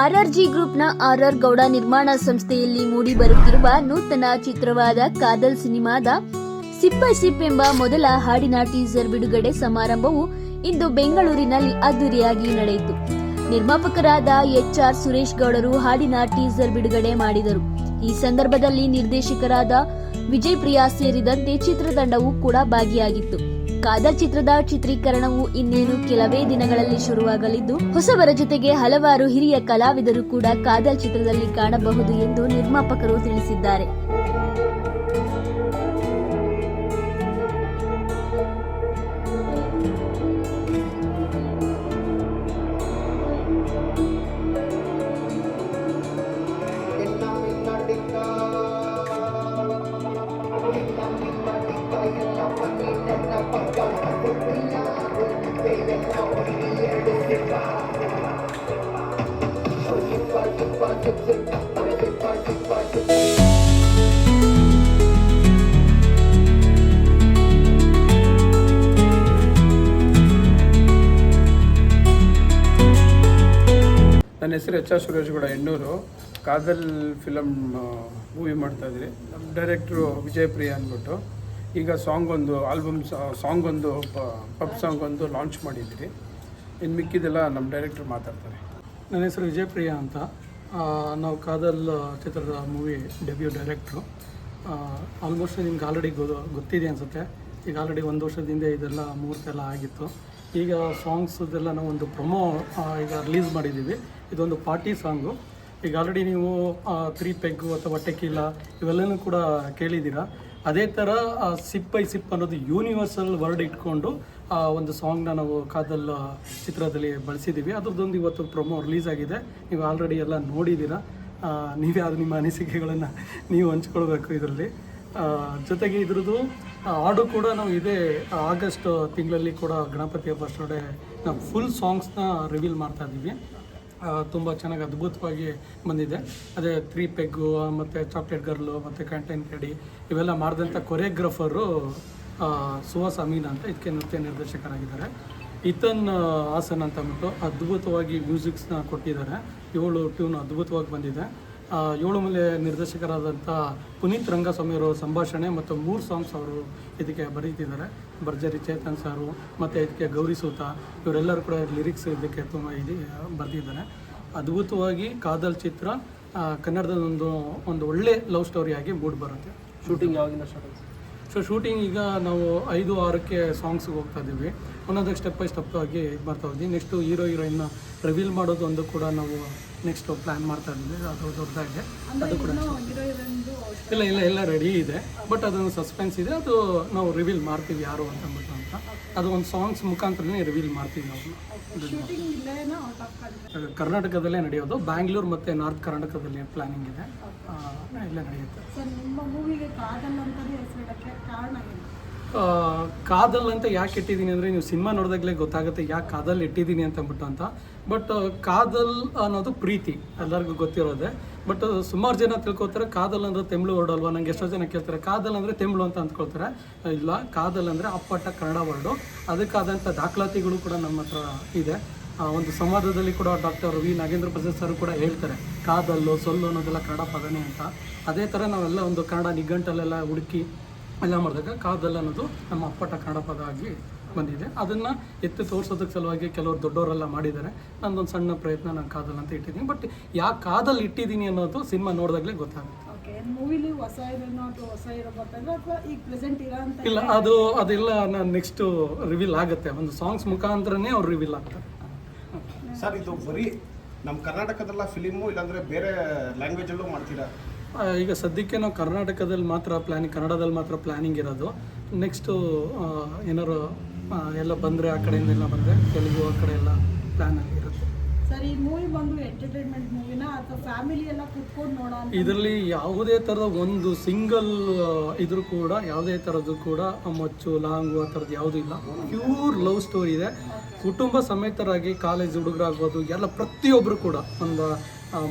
ಆರ್ಆರ್ಜಿ ಗ್ರೂಪ್ನ ಆರ್ಆರ್ ಗೌಡ ನಿರ್ಮಾಣ ಸಂಸ್ಥೆಯಲ್ಲಿ ಮೂಡಿ ಬರುತ್ತಿರುವ ನೂತನ ಚಿತ್ರವಾದ ಕಾದಲ್ ಸಿನಿಮಾದ ಸಿಪ್ಪ ಸಿಪ್ ಎಂಬ ಮೊದಲ ಹಾಡಿನ ಟೀಸರ್ ಬಿಡುಗಡೆ ಸಮಾರಂಭವು ಇಂದು ಬೆಂಗಳೂರಿನಲ್ಲಿ ಅದ್ದೂರಿಯಾಗಿ ನಡೆಯಿತು. ನಿರ್ಮಾಪಕರಾದ ಎಚ್ ಆರ್ ಸುರೇಶ್ ಗೌಡರು ಹಾಡಿನ ಟೀಸರ್ ಬಿಡುಗಡೆ ಮಾಡಿದರು. ಈ ಸಂದರ್ಭದಲ್ಲಿ ನಿರ್ದೇಶಕರಾದ ವಿಜಯ್ ಪ್ರಿಯಾ ಸೇರಿದಂತೆ ಚಿತ್ರತಂಡವು ಕೂಡ ಭಾಗಿಯಾಗಿತ್ತು. ಕಾದರ್ ಚಿತ್ರದ ಚಿತ್ರೀಕರಣವು ಇನ್ನೇನು ಕೆಲವೇ ದಿನಗಳಲ್ಲಿ ಶುರುವಾಗಲಿದ್ದು, ಹೊಸವರ ಜೊತೆಗೆ ಹಲವಾರು ಹಿರಿಯ ಕಲಾವಿದರು ಕೂಡ ಕಾದಲ್ ಚಿತ್ರದಲ್ಲಿ ಕಾಣಬಹುದು ಎಂದು ನಿರ್ಮಾಪಕರು ತಿಳಿಸಿದ್ದಾರೆ. ನನ್ನ ಹೆಸರು H R Suresh Gowda, Ennur. Kadhal film movie ಮಾಡ್ತಾ ಇದ್ರಿ ನಮ್ಮ ಡೈರೆಕ್ಟ್ರು ವಿಜಯ್ ಪ್ರಿಯಾ ಅಂದ್ಬಿಟ್ಟು. ಈಗ ಸಾಂಗ್ ಒಂದು ಆಲ್ಬಮ್ ಸಾಂಗ್ ಒಂದು ಪಬ್ ಸಾಂಗ್ ಒಂದು ಲಾಂಚ್ ಮಾಡಿದ್ವಿ. ಇನ್ನು ಮಿಕ್ಕಿದೆಲ್ಲ ನಮ್ಮ ಡೈರೆಕ್ಟ್ರು ಮಾತಾಡ್ತಾರೆ. ನನ್ನ ಹೆಸರು ವಿಜಯ್ ಪ್ರಿಯಾ ಅಂತ. ನಾವು ಕಾದಲ್ ಚಿತ್ರದ ಮೂವಿ ಡೆಬ್ಯೂ ಡೈರೆಕ್ಟ್ರು ಆಲ್ಮೋಸ್ಟ್ ನಿಮ್ಗೆ ಆಲ್ರೆಡಿ ಗೊ, ಗೊತ್ತಿದೆ ಅನಿಸುತ್ತೆ. ಈಗ ಆಲ್ರೆಡಿ ಒಂದು ವರ್ಷದಿಂದ ಇದೆಲ್ಲ ಮುಹೂರ್ತ ಎಲ್ಲ ಆಗಿತ್ತು. ಈಗ ಸಾಂಗ್ಸದೆಲ್ಲ ನಾವು ಒಂದು ಪ್ರೊಮೋ ಈಗ ರಿಲೀಸ್ ಮಾಡಿದ್ದೀವಿ ಇದೊಂದು ಪಾರ್ಟಿ ಸಾಂಗು ಈಗ ಆಲ್ರೆಡಿ ನೀವು ತ್ರೀ ಪೆಗ್ಗು ಅಥವಾ ಟೆಕಿಲ್ಲ ಇವೆಲ್ಲನೂ ಕೂಡ ಕೇಳಿದ್ದೀರಾ? ಅದೇ ಥರ ಸಿಪ್ ಬೈ ಸಿಪ್ ಅನ್ನೋದು ಯೂನಿವರ್ಸಲ್ ವರ್ಡ್ ಇಟ್ಕೊಂಡು, ಆ, ಒಂದು ಸಾಂಗ್ನ ನಾವು ಕಾದಲ್ ಚಿತ್ರದಲ್ಲಿ ಬಳಸಿದ್ದೀವಿ ಅದ್ರದ್ದೊಂದು ಇವತ್ತು ಪ್ರೊಮೋ ರಿಲೀಸ್ ಆಗಿದೆ. ನೀವು ಆಲ್ರೆಡಿ ಎಲ್ಲ ನೋಡಿದ್ದೀರಾ ನೀವೇ ಅದು ನಿಮ್ಮ ಅನಿಸಿಕೆಗಳನ್ನು ನೀವು ಹಂಚ್ಕೊಳ್ಬೇಕು ಇದರಲ್ಲಿ. ಜೊತೆಗೆ ಇದ್ರದ್ದು ಹಾಡು ಕೂಡ ನಾವು ಇದೇ ಆಗಸ್ಟ್ ತಿಂಗಳಲ್ಲಿ ಕೂಡ ಗಣಪತಿ ಹಬ್ಬ ನಾವು ಫುಲ್ ಸಾಂಗ್ಸ್ನ ರಿವೀಲ್ ಮಾಡ್ತಾ ಇದ್ದೀವಿ. ತುಂಬ ಚೆನ್ನಾಗಿ ಅದ್ಭುತವಾಗಿ ಬಂದಿದೆ. ಅದೇ ತ್ರೀ ಪೆಗ್ಗು ಮತ್ತು ಚಾಕ್ಲೇಟ್ ಗರ್ಲು ಮತ್ತು ಕಂಟೈನ್ ಕಡಿ ಇವೆಲ್ಲ ಮಾಡಿದಂಥ ಕೊರಿಯೋಗ್ರಫರು ಸುಹಾಸ್ ಅಮೀನ್ ಅಂತ ಇದಕ್ಕೆ ನೃತ್ಯ ನಿರ್ದೇಶಕರಾಗಿದ್ದಾರೆ. ಇತನ್ ಹಾಸನ್ ಅಂತ ಅಂದ್ಬಿಟ್ಟು ಅದ್ಭುತವಾಗಿ ಮ್ಯೂಸಿಕ್ಸ್ನ ಕೊಟ್ಟಿದ್ದಾರೆ. ಇವಳು ಟ್ಯೂನ್ ಅದ್ಭುತವಾಗಿ ಬಂದಿದೆ. ಏಳು ಮಲೆ ನಿರ್ದೇಶಕರಾದಂಥ ಪುನೀತ್ ರಂಗಸ್ವಾಮಿ ಅವರ ಸಂಭಾಷಣೆ ಮತ್ತು ಮೂರು ಸಾಂಗ್ಸ್ ಅವರು ಇದಕ್ಕೆ ಬರೀತಿದ್ದಾರೆ. ಭರ್ಜರಿ ಚೇತನ್ ಸಾರು ಮತ್ತು ಇದಕ್ಕೆ ಗೌರಿ ಸೂತ ಇವರೆಲ್ಲರೂ ಕೂಡ ಲಿರಿಕ್ಸ್ ಇದಕ್ಕೆ ತುಂಬ ಇದು ಬರೆದಿದ್ದಾರೆ. ಅದ್ಭುತವಾಗಿ ಕಾದಲ್ ಚಿತ್ರ ಕನ್ನಡದೊಂದು ಕನ್ನಡದ ಒಂದು ಒಂದು ಒಳ್ಳೆ ಲವ್ ಸ್ಟೋರಿಯಾಗಿ ಮೂಡ್ ಬರುತ್ತೆ. ಶೂಟಿಂಗ್ ಯಾವಾಗಿಂದ ಸ್ಟಾರ್ಟ್ ಸೊ ಶೂಟಿಂಗ್ ಈಗ ನಾವು ಐದು ಆರಕ್ಕೆ ಸಾಂಗ್ಸ್ಗೆ ಹೋಗ್ತಾ ಇದ್ದೀವಿ. ಒಂದೊಂದಕ್ಕೆ ಸ್ಟೆಪ್ ಬೈ ಸ್ಟೆಪ್ ಆಗಿ ಬರ್ತಾ ಇದ್ದೀವಿ ನೆಕ್ಸ್ಟು ಹೀರೋ ಹೀರೋಯಿನ್ನ ರಿವೀಲ್ ಮಾಡೋದು ಒಂದು ಕೂಡ ನಾವು ನೆಕ್ಸ್ಟ್ ಪ್ಲ್ಯಾನ್ ಮಾಡ್ತಾ ಇದ್ದೀವಿ ಅದು ದೊಡ್ಡದಾಗಿದೆ. ಅದು ಕೂಡ ಇಲ್ಲ ಇಲ್ಲ ಎಲ್ಲ ರೆಡಿ ಇದೆ. ಬಟ್ ಅದೊಂದು ಸಸ್ಪೆನ್ಸ್ ಇದೆ. ಅದು ನಾವು ರಿವೀಲ್ ಮಾಡ್ತೀವಿ ಯಾರು ಅಂತ ಅಂದ್ಬಿಟ್ಟು ಅಂತ. ಅದು ಒಂದು ಸಾಂಗ್ಸ್ ಮುಖಾಂತರನೇ ರಿವೀಲ್ ಮಾಡ್ತೀವಿ ನಾವು. ಕರ್ನಾಟಕದಲ್ಲೇ ನಡೆಯೋದು. ಬ್ಯಾಂಗ್ಳೂರ್ ಮತ್ತು ನಾರ್ತ್ ಕರ್ನಾಟಕದಲ್ಲಿ ಪ್ಲಾನಿಂಗ್ ಇದೆ. ಎಲ್ಲ ಇಲ್ಲೇ ನಡೆಯುತ್ತೆ. ಕಾದಲ್ ಅಂತ ಯಾಕೆ ಇಟ್ಟಿದ್ದೀನಿ ಅಂದರೆ ನೀವು ಸಿನಿಮಾ ನೋಡಿದಾಗಲೇ ಗೊತ್ತಾಗುತ್ತೆ ಯಾಕೆ ಕಾದಲ್ ಇಟ್ಟಿದ್ದೀನಿ ಅಂತ ಅಂದ್ಬಿಟ್ಟು ಅಂತ. ಬಟ್ ಕಾದಲ್ ಅನ್ನೋದು ಪ್ರೀತಿ, ಎಲ್ಲರಿಗೂ ಗೊತ್ತಿರೋದೆ. ಬಟ್ ಸುಮಾರು ಜನ ತಿಳ್ಕೊತಾರೆ ಕಾದಲ್ ಅಂದರೆ ತೆಮ್ಳು ವರ್ಡ್ ಅಲ್ವಾ? ನಂಗೆ ಎಷ್ಟೋ ಜನ ಕೇಳ್ತಾರೆ, ಕಾದಲ್ ಅಂದರೆ ತೆಮ್ಳು ಅಂತ ಅಂದ್ಕೊಳ್ತಾರೆ. ಇಲ್ಲ, ಕಾದಲ್ ಅಂದರೆ ಅಪ್ಪಟ ಕನ್ನಡ ವರ್ಡು. ಅದಕ್ಕಾದಂಥ ದಾಖಲಾತಿಗಳು ಕೂಡ ನಮ್ಮ ಹತ್ರ ಇದೆ. ಒಂದು ಸಂವಾದದಲ್ಲಿ ಕೂಡ doctor V. Nagendra Prasad sir ಕೂಡ ಹೇಳ್ತಾರೆ, ಕಾದಲ್ಲು, ಸೊಲ್ಲು ಅನ್ನೋದೆಲ್ಲ ಕನ್ನಡ ಪದನೇ ಅಂತ. ಅದೇ ಥರ ನಾವೆಲ್ಲ ಒಂದು ಕನ್ನಡ ನಿಘಂಟಲ್ಲೆಲ್ಲ ಹುಡುಕಿ ಎಲ್ಲ ಮಾಡಿದಾಗ ಕಾದಲ್ ಅನ್ನೋದು ನಮ್ಮ ಅಪ್ಪಟ ಕನ್ನಡ ಪದ ಆಗಿ ಬಂದಿದೆ. ಅದನ್ನು ಎತ್ತಿ ತೋರಿಸೋದಕ್ಕೆ ಸಲುವಾಗಿ ಕೆಲವರು ದೊಡ್ಡವರೆಲ್ಲ ಮಾಡಿದ್ದಾರೆ. ನಂದೊಂದು ಸಣ್ಣ ಪ್ರಯತ್ನ ನಾನು ಕಾದಲ್ ಅಂತ ಇಟ್ಟಿದ್ದೀನಿ. ಬಟ್ ಯಾಕೆ ಕಾದಲ್ ಇಟ್ಟಿದ್ದೀನಿ ಅನ್ನೋದು ಸಿನಿಮಾ ನೋಡಿದಾಗಲೇ ಗೊತ್ತಾಗುತ್ತೆ. ಇಲ್ಲ ಅದು ಅದೆಲ್ಲ ನಾನು ನೆಕ್ಸ್ಟು ರಿವೀಲ್ ಆಗುತ್ತೆ. ಒಂದು ಸಾಂಗ್ಸ್ ಮುಖಾಂತರನೇ ಅವ್ರು ರಿವೀಲ್ ಆಗ್ತಾರೆ. ಸರ್ ಇದು ಬರೀ ನಮ್ಮ ಕರ್ನಾಟಕದಲ್ಲ ಫಿಲಿಮು ಇಲ್ಲಾಂದ್ರೆ ಬೇರೆ ಲ್ಯಾಂಗ್ವೇಜಲ್ಲೂ ಮಾಡ್ತೀರಾ? ಈಗ ಸದ್ಯಕ್ಕೆ ನಾವು ಕರ್ನಾಟಕದಲ್ಲಿ ಮಾತ್ರ ಪ್ಲ್ಯಾನಿಂಗ್ ಕನ್ನಡದಲ್ಲಿ ಮಾತ್ರ ಪ್ಲ್ಯಾನಿಂಗ್ ಇರೋದು. ನೆಕ್ಸ್ಟು ಏನಾರು ಎಲ್ಲ ಬಂದರೆ ಆ ಕಡೆಯಿಂದ ಎಲ್ಲ ಬಂದರೆ ತೆಲುಗು ಆ ಕಡೆ ಎಲ್ಲ ಪ್ಲ್ಯಾನ್ ಆಗಿರುತ್ತೆ ಸರ್ ಈ ಮೂವಿ ಬಂದು ಎಂಟರ್ಟೈನ್ಮೆಂಟ್ ಮೂವಿನ ಅಥವಾ ಫ್ಯಾಮಿಲಿ ಎಲ್ಲ ಕುತ್ಕೊಂಡು ನೋಡೋ ಇದರಲ್ಲಿ ಯಾವುದೇ ಥರದ ಒಂದು ಸಿಂಗಲ್ ಇದ್ರೂ ಕೂಡ ಯಾವುದೇ ಥರದ್ದು ಕೂಡ ಮಚ್ಚು ಲಾಂಗು ಆ ಥರದ್ದು ಯಾವುದೂ ಇಲ್ಲ. ಪ್ಯೂರ್ ಲವ್ ಸ್ಟೋರಿ ಇದೆ. ಕುಟುಂಬ ಸಮೇತರಾಗಿ ಕಾಲೇಜ್ ಹುಡುಗರಾಗ್ಬೋದು ಎಲ್ಲ ಪ್ರತಿಯೊಬ್ಬರು ಕೂಡ ಒಂದು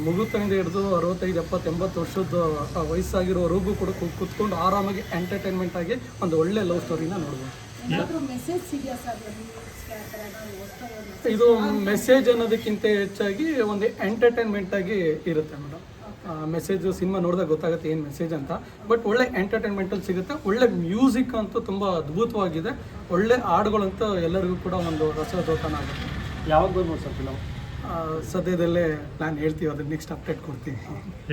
ಮಗುತನಿಂದ ಹಿಡಿದು ಅರವತ್ತೈದು ಎಪ್ಪತ್ತು ಎಂಬತ್ತು ವರ್ಷದ ಆ, ವಯಸ್ಸಾಗಿರೋವರೆಗೂ ಕೂಡ ಕೂತ್ಕೊಂಡು ಕುತ್ಕೊಂಡು ಆರಾಮಾಗಿ ಎಂಟರ್ಟೈನ್ಮೆಂಟ್ ಆಗಿ ಒಂದು ಒಳ್ಳೆ ಲವ್ ಸ್ಟೋರಿನ ನೋಡ್ಬೋದು. ಇದು ಮೆಸೇಜ್ ಅನ್ನೋದಕ್ಕಿಂತ ಹೆಚ್ಚಾಗಿ ಒಂದು ಎಂಟರ್ಟೈನ್ಮೆಂಟ್ ಆಗಿ ಇರುತ್ತೆ ಮೇಡಮ್ ಮೆಸೇಜ್ ಸಿನಿಮಾ ನೋಡಿದಾಗ ಗೊತ್ತಾಗುತ್ತೆ ಏನು ಮೆಸೇಜ್ ಅಂತ. ಬಟ್ ಒಳ್ಳೆ ಎಂಟರ್ಟೈನ್ಮೆಂಟಲ್ಲಿ ಸಿಗುತ್ತೆ. ಒಳ್ಳೆ ಮ್ಯೂಸಿಕ್ ಅಂತೂ ತುಂಬ ಅದ್ಭುತವಾಗಿದೆ. ಒಳ್ಳೆ ಹಾಡುಗಳಂತೂ ಎಲ್ಲರಿಗೂ ಕೂಡ ಒಂದು ರಸದೋತನ ಆಗುತ್ತೆ. ಯಾವಾಗ ಬರ್ಬೋದು ಸರ್ ಫಿಲಮ್ ಸದ್ಯದಲ್ಲೇ ಪ್ಲಾನ್ ಹೇಳ್ತೀವಿ ಅದನ್ನ ನೆಕ್ಸ್ಟ್ ಅಪ್ಡೇಟ್ ಕೊಡ್ತೀವಿ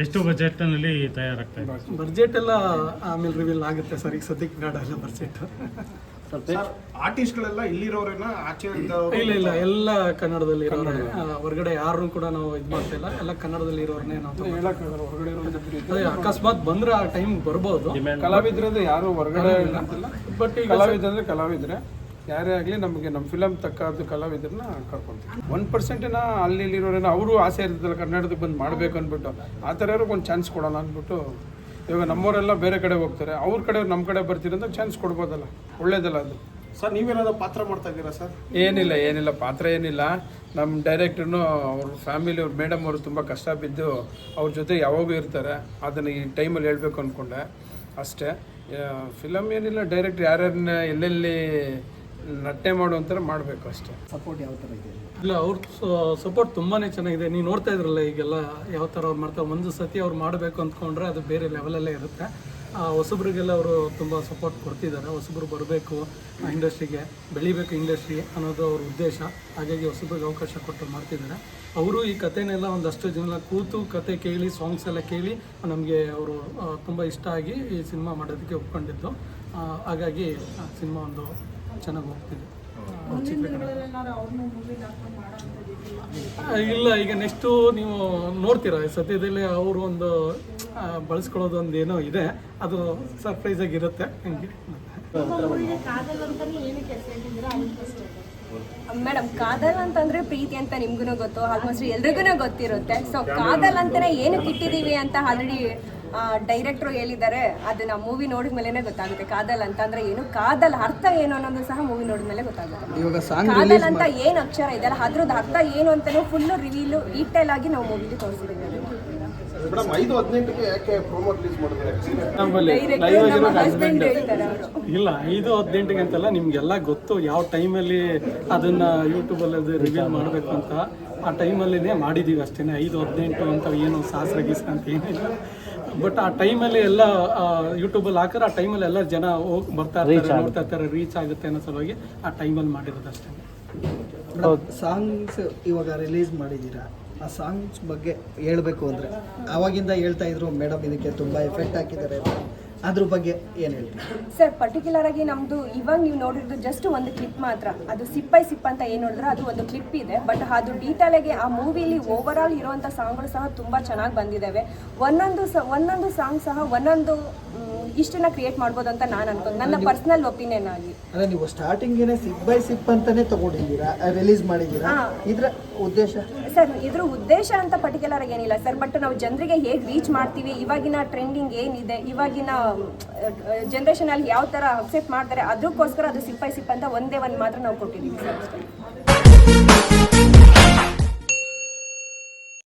ಎಷ್ಟು ಬಜೆಟ್ನಲ್ಲಿ ತಯಾರಾಗ್ತಾ ಇದೆ? ಬಜೆಟ್ ಎಲ್ಲ ಆಮೇಲೆ ರಿವೀಲ್ ಆಗುತ್ತೆ ಸರ್ ಈಗ ಸದ್ಯಕ್ಕೆ ಬೇಡ ಎಲ್ಲ ಬಜೆಟ್ ಸರ್ ಆರ್ಟಿಸ್ಟ್ಗಳೆಲ್ಲ ಇಲ್ಲಿರೋರೇನ ಆಚೆ ಇದ್ದವ್ರು? ಇಲ್ಲ ಇಲ್ಲ ಎಲ್ಲ ಕನ್ನಡದಲ್ಲಿ ಇರೋರೇ. ಹೊರಗಡೆ ಯಾರು ಕೂಡ ನಾವು ಇದು ಮಾಡ್ತಾ ಇಲ್ಲ ಎಲ್ಲ ಕನ್ನಡದಲ್ಲಿ ಇರೋರ್ನೇ ನಾವು ಹೊರಗಡೆ ಅದೇ ಅಕಸ್ಮಾತ್ ಬಂದ್ರೆ ಆ ಟೈಮ್ ಬರ್ಬೋದು. ಕಲಾವಿದ್ರಂದ್ರೆ ಯಾರು ಹೊರಗಡೆ ಅಂತಿಲ್ಲ ಬಟ್ ಕಲಾವಿದ್ರೆ ಕಲಾವಿದ್ರೆ. ಯಾರೇ ಆಗಲಿ ನಮಗೆ ನಮ್ಮ ಫಿಲಮ್ ತಕ್ಕಾದ ಕಲಾವಿದರನ್ನ ಕರ್ಕೊಂತೀವಿ. ಒನ್ ಪರ್ಸೆಂಟಿನ ಅಲ್ಲಿ ಇಲ್ಲಿರೋರೇನ ಅವರು ಆಸೆ ಇರ್ತದಲ್ಲ ಕರ್ನಾಟಕಕ್ಕೆ ಬಂದು ಮಾಡಬೇಕು ಅಂದ್ಬಿಟ್ಟು. ಆ ಥರ ಒಂದು ಚಾನ್ಸ್ ಕೊಡೋಣ ಅಂದ್ಬಿಟ್ಟು ಇವಾಗ ನಮ್ಮವರೆಲ್ಲ ಬೇರೆ ಕಡೆ ಹೋಗ್ತಾರೆ. ಅವ್ರ ಕಡೆ ನಮ್ಮ ಕಡೆ ಬರ್ತೀರಂತ ಚಾನ್ಸ್ ಕೊಡ್ಬೋದಲ್ಲ. ಒಳ್ಳೇದಲ್ಲ ಅದು. ಸರ್ ನೀವೇನಾದ್ರು ಪಾತ್ರ ಮಾಡ್ತಾ ಇದ್ದೀರಾ ಸರ್? ಏನಿಲ್ಲ ಏನಿಲ್ಲ. ಪಾತ್ರ ಏನಿಲ್ಲ. ನಮ್ಮ ಡೈರೆಕ್ಟ್ರು ಅವ್ರ ಫ್ಯಾಮಿಲಿ ಅವ್ರ ಮೇಡಮ್ ಅವರು ತುಂಬ ಕಷ್ಟ ಬಿದ್ದು ಅವ್ರ ಜೊತೆ ಯಾವಾಗೂ ಇರ್ತಾರೆ. ಅದನ್ನು ಈ ಟೈಮಲ್ಲಿ ಹೇಳಬೇಕು ಅಂದ್ಕೊಂಡೆ ಅಷ್ಟೇ. ಫಿಲಮ್ ಏನಿಲ್ಲ. ಡೈರೆಕ್ಟ್ ಯಾರ್ಯಾರನ್ನ ಎಲ್ಲೆಲ್ಲಿ ನಟನೆ ಮಾಡುವಂಥರ ಮಾಡಬೇಕು ಅಷ್ಟೇ. ಸಪೋರ್ಟ್ ಯಾವ ಥರ ಇದೆ? ಇಲ್ಲ ಅವ್ರ ಸಪೋರ್ಟ್ ತುಂಬಾನೇ ಚೆನ್ನಾಗಿದೆ. ನೀವು ನೋಡ್ತಾ ಇದ್ರಲ್ಲ ಈಗೆಲ್ಲ ಯಾವ ಥರ ಅವ್ರು ಮಾಡ್ತಾರೆ ಒಂದು ಸತಿ ಅವ್ರು ಮಾಡಬೇಕು ಅಂದ್ಕೊಂಡ್ರೆ ಅದು ಬೇರೆ ಲೆವೆಲಲ್ಲೇ ಇರುತ್ತೆ. ಆ, ಹೊಸಬ್ರಿಗೆಲ್ಲ ಅವರು ತುಂಬ ಸಪೋರ್ಟ್ ಕೊಡ್ತಿದ್ದಾರೆ. ಹೊಸಬ್ರು ಬರಬೇಕು ಇಂಡಸ್ಟ್ರಿಗೆ ಬೆಳಿಬೇಕು ಇಂಡಸ್ಟ್ರಿ ಅನ್ನೋದು ಅವ್ರ ಉದ್ದೇಶ. ಹಾಗಾಗಿ ಹೊಸಬ್ರಿಗೆ ಅವಕಾಶ ಕೊಟ್ಟು ಮಾಡ್ತಿದ್ದಾರೆ. ಅವರು ಈ ಕಥೆನೆಲ್ಲ ಒಂದಷ್ಟು ಜನ ಕೂತು ಕತೆ ಕೇಳಿ ಸಾಂಗ್ಸ್ ಎಲ್ಲ ಕೇಳಿ ನಮಗೆ ಅವರು ತುಂಬ ಇಷ್ಟ ಆಗಿ ಈ ಸಿನಿಮಾ ಮಾಡೋದಕ್ಕೆ ಒಪ್ಕೊಂಡಿದ್ದು. ಹಾಗಾಗಿ ಸಿನಿಮಾ ಒಂದು ಚೆನ್ನಾಗಿ ಹೋಗ್ತಿದೆ. ಇಲ್ಲ ಈಗ ನೆಕ್ಸ್ಟು ನೀವು ನೋಡ್ತೀರಾ ಸದ್ಯದಲ್ಲಿ ಅವರು ಒಂದು ಬಳಸ್ಕೊಳ್ಳೋದು ಒಂದು ಏನೋ ಇದೆ ಅದು ಸರ್ಪ್ರೈಸ್ ಆಗಿರುತ್ತೆ ಹಂಗೆ. ಮೇಡಮ್ ಕಾದಲ್ ಅಂತಂದ್ರೆ ಪ್ರೀತಿ ಅಂತ ನಿಮ್ಗೂ ಗೊತ್ತು ಆಲ್ಮೋಸ್ಟ್ ಎಲ್ರಿಗೂ ಗೊತ್ತಿರುತ್ತೆ. ಸೊ ಕಾದಲ್ ಅಂತಾನೆ ಏನಕ್ಕೆ ಇಟ್ಟಿದೀವಿ ಅಂತ ಆಲ್ರೆಡಿ ಡೈರೆಕ್ಟ್ರು ಹೇಳಿದ್ದಾರೆ ಅದನ್ನ ಮೂವಿ ನೋಡಿದ ಮೇಲೆನೆ ಗೊತ್ತಾಗುತ್ತೆ. ಕಾದಲ್ ಅಂತ ಅಂದ್ರೆ ಏನು? ಕಾದಲ್ ಅರ್ಥ ಏನು ಅನ್ನೋದು ಸಹ ಮೂವಿ ನೋಡಿದ ಮೇಲೆ ಗೊತ್ತಾಗುತ್ತೆ. ಕಾದಲ್ ಅಂತ ಏನು ಅಕ್ಷರ ಇದೆಯಲ್ಲ ಅದ್ರದ್ದು ಅರ್ಥ ಏನು ಅಂತಾನು ಫುಲ್ ರಿವೀಲು ಡೀಟೇಲ್ ಆಗಿ ನಾವು ಮೂವಿಲಿ ತೋರಿಸಿದ್ದೀವಿ. ಮೇಡಮ್ ಐದು ಹದಿನೆಂಟಕ್ಕೆ ಯಾಕೆ ಪ್ರೋಮೋ ರಿಲೀಸ್ ಮಾಡಿದ್ರೆ ನಮ್ಮಲ್ಲಿ ಹಸ್ಬೆಂಡ್ ಇಲ್ಲ ಐದು ಹದಿನೆಂಟಿಗೆ ಅಂತಲ್ಲ ನಿಮಗೆಲ್ಲ ಗೊತ್ತು ಯಾವ ಟೈಮಲ್ಲಿ ಅದನ್ನ ಯೂಟ್ಯೂಬಲ್ಲಿ ಅಲ್ಲಿ ರಿವೀಲ್ ಮಾಡಬೇಕು ಅಂತ. ಆ ಟೈಮಲ್ಲಿನೇ ಮಾಡಿದ್ದೀವಿ ಅಷ್ಟೇ ಐದು ಹದಿನೆಂಟು ಅಂತ ಏನು ಸಾಹಸ ಗೀಸ ಅಂತ ಏನಿಲ್ಲ ಬಟ್ ಆ ಟೈಮಲ್ಲಿ ಎಲ್ಲ ಯೂಟ್ಯೂಬಲ್ಲಿ ಹಾಕಿದ್ರೆ ಆ ಟೈಮಲ್ಲಿ ಎಲ್ಲ ಜನ ಹೋಗಿ ಬರ್ತಾ ಇರ್ತಾರೆ ನೋಡ್ತಾ ಇರ್ತಾರೆ ರೀಚ್ ಆಗುತ್ತೆ ಅನ್ನೋ ಸಲುವಾಗಿ ಆ ಟೈಮಲ್ಲಿ ಮಾಡಿರೋದು ಅಷ್ಟೇ ಸಾಂಗ್ಸ್ ಇವಾಗ ರಿಲೀಸ್ ಮಾಡಿದ್ದೀರಾ? ಆ ಸಾಂಗ್ಸ್ ಬಗ್ಗೆ ಹೇಳಬೇಕು ಅಂದರೆ ಆವಾಗಿಂದ ಹೇಳ್ತಾ ಇದ್ರು, ಮೇಡಮ್, ಇದಕ್ಕೆ ತುಂಬ ಎಫೆಕ್ಟ್ ಹಾಕಿದ್ದಾರೆ. ಅದ್ರ ಬಗ್ಗೆ ಏನು ಹೇಳ್ತೀವಿ ಸರ್ ಪರ್ಟಿಕ್ಯುಲರ್ ಆಗಿ ನಮ್ದು ಇವಾಗ ನೀವು ನೋಡಿರೋದು ಜಸ್ಟ್ ಒಂದು ಕ್ಲಿಪ್ ಮಾತ್ರ. ಅದು ಸಿಪ್ಪೈ ಸಿಪ್ಪ ಅಂತ ಏನು ನೋಡಿದ್ರೆ, ಅದು ಒಂದು ಕ್ಲಿಪ್ ಇದೆ. ಬಟ್ ಅದು ಡೀಟೇಲ್ ಆಗಿ ಆ ಮೂವಿಲಿ ಓವರ್ ಆಲ್ ಇರುವಂಥ ಸಾಂಗ್ಗಳು ಸಹ ತುಂಬ ಚೆನ್ನಾಗಿ ಬಂದಿದ್ದಾವೆ. ಒಂದೊಂದು ಒಂದೊಂದು ಸಾಂಗ್ ಸಹ ಒಂದೊಂದು ಇಷ್ಟನ್ನ ಕ್ರಿಯೇಟ್ ಮಾಡ್ಬೋದು ಅಂತ ನಾನು ಅನ್ಕೊಂಡು. ನನ್ನ ಪರ್ಸನಲ್ ಒಪಿನಿಯನ್ ಆಗಿ ಅಲ್ಲ. ನೀವು ಸ್ಟಾರ್ಟಿಂಗ್ ಸಿಪ್ ಬೈ ಸಿಪ್ ಅಂತಾನೆ ತಗೊಂಡಿದ್ದೀರಾ? ರಿಲೀಸ್ ಮಾಡಿದ್ದೀರಾ. ಇದ್ರ ಉದ್ದೇಶ? ಸರ್ ಇದ್ರ ಉದ್ದೇಶ ಅಂತ ಪರ್ಟಿಕ್ಯುಲರ್ ಆಗಿ ಏನಿಲ್ಲ ಸರ್ ಬಟ್ ನಾವು ಜನರಿಗೆ ಹೇಗೆ ರೀಚ್ ಮಾಡ್ತೀವಿ ಇವಾಗಿನ ಟ್ರೆಂಡಿಂಗ್ ಏನಿದೆ ಇವಾಗಿನ ಜನ್ರೇಷನ್ ಅಲ್ಲಿ ಯಾವ ತರ ಅಕ್ಸೆಪ್ಟ್ ಮಾಡ್ತಾರೆ ಅದಕ್ಕೋಸ್ಕರ ಅದು ಸಿಪ್ಪೈ ಸಿಪ್ ಅಂತ ಒಂದೇ ಒಂದು ಮಾತ್ರ ನಾವು ಕೊಟ್ಟಿದ್ದೀವಿ ಸರ್ ಅಷ್ಟೇ.